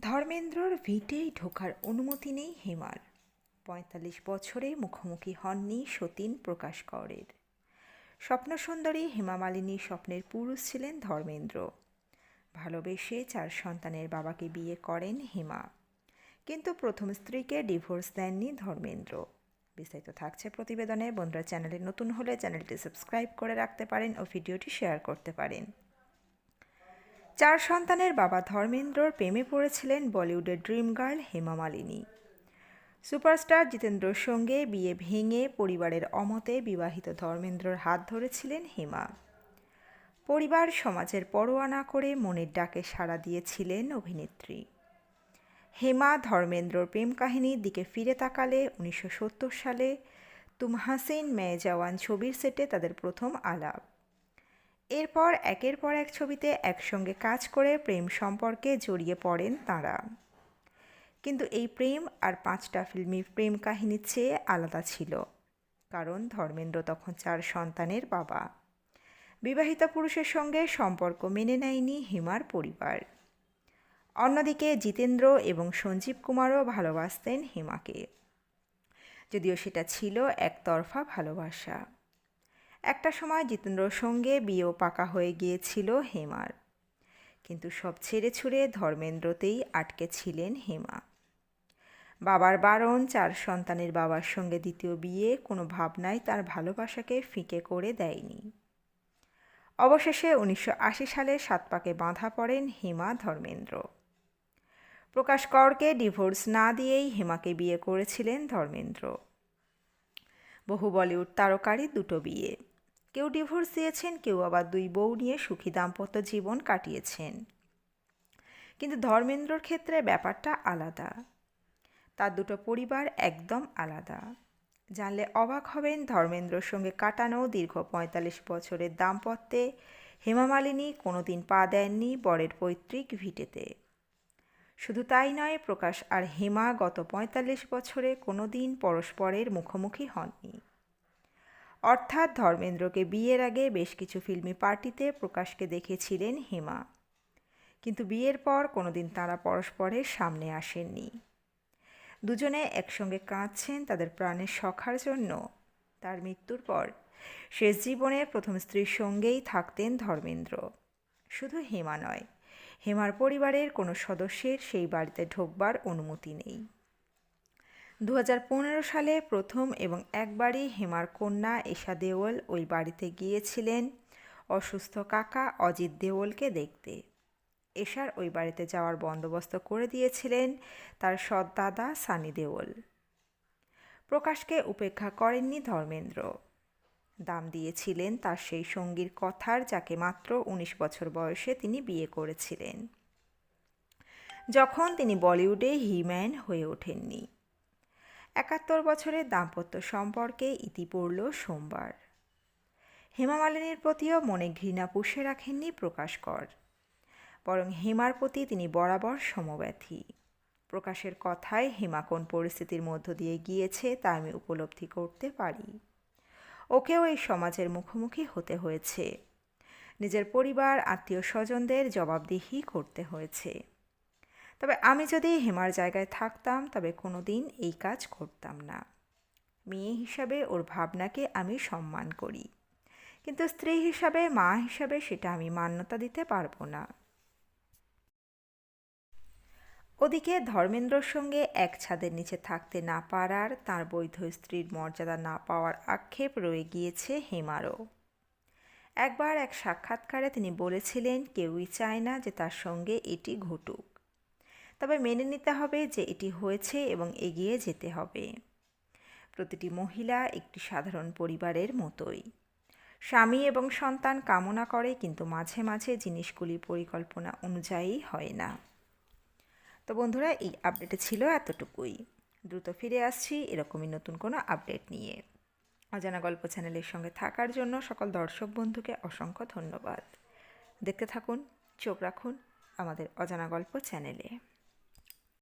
ধর্মেন্দ্রর ভিটেই ঢোকার অনুমতি নেই হেমার। পঁয়তাল্লিশ বছরে মুখোমুখি হননি সতীন প্রকাশ করের। স্বপ্নসুন্দরী হেমা মালিনী স্বপ্নের পুরুষ ছিলেন ধর্মেন্দ্র। ভালোবেসে চার সন্তানের বাবাকে বিয়ে করেন হেমা। কিন্তু প্রথম স্ত্রীকে ডিভোর্স দেননি ধর্মেন্দ্র। বিস্তারিত থাকছে প্রতিবেদনে। বন্ধুরা, চ্যানেলে নতুন হলে চ্যানেলটি সাবস্ক্রাইব করে রাখতে পারেন ও ভিডিওটি শেয়ার করতে পারেন। চার সন্তানের বাবা ধর্মেন্দ্রর প্রেমে পড়েছিলেন বলিউডের dream girl Hema Malini. Superstar জিতেন্দ্রর সঙ্গে বিয়ে ভেঙে পরিবারের অমতে বিবাহিত ধর্মেন্দ্রর হাত ধরেছিলেন হেমা। পরিবার সমাজের পরোয়া না করে মনের ডাকে সাড়া দিয়েছিলেন অভিনেত্রী। হেমা ধর্মেন্দ্রর প্রেম কাহিনীর দিকে ফিরে তাকালে উনিশশো সত্তর সালে তুম হাসিন মেয়ে জওয়ান ছবির সেটে তাদের প্রথম আলাপ। এরপর একের পর এক ছবিতে একসঙ্গে কাজ করে প্রেম সম্পর্কে জড়িয়ে পড়েন তাঁরা। কিন্তু এই প্রেম আর পাঁচটা ফিল্মি প্রেম কাহিনীর চেয়ে আলাদা ছিল। কারণ ধর্মেন্দ্র তখন চার সন্তানের বাবা। বিবাহিত পুরুষের সঙ্গে সম্পর্ক মেনে নেয়নি হিমার পরিবার। অন্যদিকে জিতেন্দ্র এবং সঞ্জীব কুমারও ভালোবাসতেন হিমাকে। যদিও সেটা ছিল একতরফা ভালোবাসা। একটা সময় জিতেন্দ্রর সঙ্গে বিয়েও পাকা হয়ে গিয়েছিল হেমার। কিন্তু সব ছেড়ে ছুড়ে ধর্মেন্দ্রতেই আটকে ছিলেন হেমা। বাবার বারণ, চার সন্তানের বাবার সঙ্গে দ্বিতীয় বিয়ে কোনো ভাবনাই তার ভালোবাসাকে ফিকে করে দেয়নি। অবশেষে উনিশশো আশি সালে সাত পাকে বাঁধা পড়েন হেমা ধর্মেন্দ্র। প্রকাশ করকে ডিভোর্স না দিয়েই হেমাকে বিয়ে করেছিলেন ধর্মেন্দ্র। বহু বলিউড তারকারই দুটো বিয়ে। কেউ ডিভোর্স দিয়েছেন, কেউ আবার দুই বউ নিয়ে সুখী দাম্পত্য জীবন কাটিয়েছেন। কিন্তু ধর্মেন্দ্রর ক্ষেত্রে ব্যাপারটা আলাদা। তার দুটো পরিবার একদম আলাদা। জানলে অবাক হবেন ধর্মেন্দ্রর সঙ্গে কাটানো দীর্ঘ পঁয়তাল্লিশ বছরের দাম্পত্যে হেমামালিনী কোনোদিন পা দেননি বরের পৈতৃক ভিটেতে। শুধু তাই নয়, প্রকাশ আর হেমা গত পঁয়তাল্লিশ বছরে কোনো দিন পরস্পরের মুখোমুখি হননি। অর্থাৎ ধর্মেন্দ্রকে বিয়ের আগে বেশ কিছু ফিল্মি পার্টিতে প্রকাশকে দেখেছিলেন হেমা। কিন্তু বিয়ের পর কোনোদিন তারা পরস্পরের সামনে আসেননি। দুজনে একসঙ্গে কাঁদছেন তাদের প্রাণের সখার জন্য। তার মৃত্যুর পর শেষ জীবনে প্রথম স্ত্রীর সঙ্গেই থাকতেন ধর্মেন্দ্র। শুধু হেমা নয়, হেমার পরিবারের কোনো সদস্যের সেই বাড়িতে ঢোকবার অনুমতি নেই। দু হাজার পনেরো সালে প্রথম এবং একবারই হেমার কন্যা এশা দেওল ওই বাড়িতে গিয়েছিলেন। অসুস্থ কাকা অজিত দেওলকে দেখতে। এশার ওই বাড়িতে যাওয়ার বন্দোবস্ত করে দিয়েছিলেন তার সৎ দাদা সানি দেওল প্রকাশকে উপেক্ষা করেননি ধর্মেন্দ্র। দাম দিয়েছিলেন তার সেই সঙ্গীর কথার যাকে মাত্র উনিশ বছর বয়সে তিনি বিয়ে করেছিলেন। যখন তিনি বলিউডে হিম্যান হয়ে ওঠেননি। একাত্তর বছরের দাম্পত্য সম্পর্কে ইতি পড়ল সোমবার। হেমা মালিনীর প্রতিও মনে ঘৃণা পুষে রাখেননি প্রকাশ কর। বরং হেমার প্রতি তিনি বরাবর সমব্যথী। প্রকাশের কথায় হেমা কোন পরিস্থিতির মধ্য দিয়ে গিয়েছে তা আমি উপলব্ধি করতে পারি। ওকেও এই সমাজের মুখোমুখি হতে হয়েছে। নিজের পরিবার আত্মীয় স্বজনদের জবাবদিহি করতে হয়েছে। তবে আমি যদি হেমার জায়গায় থাকতাম, তবে কোনো দিন এই কাজ করতাম না। মেয়ে হিসাবে ওর ভাবনাকে আমি সম্মান করি। কিন্তু স্ত্রী হিসাবে, মা হিসাবে সেটা আমি মান্যতা দিতে পারব না। ওদিকে ধর্মেন্দ্রর সঙ্গে এক ছাদের নিচে থাকতে না পারার, তার বৈধ স্ত্রীর মর্যাদা না পাওয়ার আক্ষেপ রয়ে গিয়েছে হেমারও। একবার এক সাক্ষাৎকারে তিনি বলেছিলেন, কেউই চায় না যে তার সঙ্গে এটি ঘটুক। তবে মেনে নিতে হবে যে এটি হয়েছে এবং এগিয়ে যেতে হবে। প্রতিটি মহিলা একটি সাধারণ পরিবারের মতোই। স্বামী এবং সন্তান কামনা করে কিন্তু মাঝে মাঝে জিনিসগুলি পরিকল্পনা অনুযায়ী হয় না। তো বন্ধুরা, এই আপডেটে ছিল এতটুকুই। দ্রুত ফিরে আসছি এরকমই নতুন কোনো আপডেট নিয়ে। অজানা গল্প চ্যানেলের সঙ্গে থাকার জন্য সকল দর্শক বন্ধুকে অসংখ্য ধন্যবাদ। দেখতে থাকুন, চোখ রাখুন আমাদের অজানা গল্প চ্যানেলে।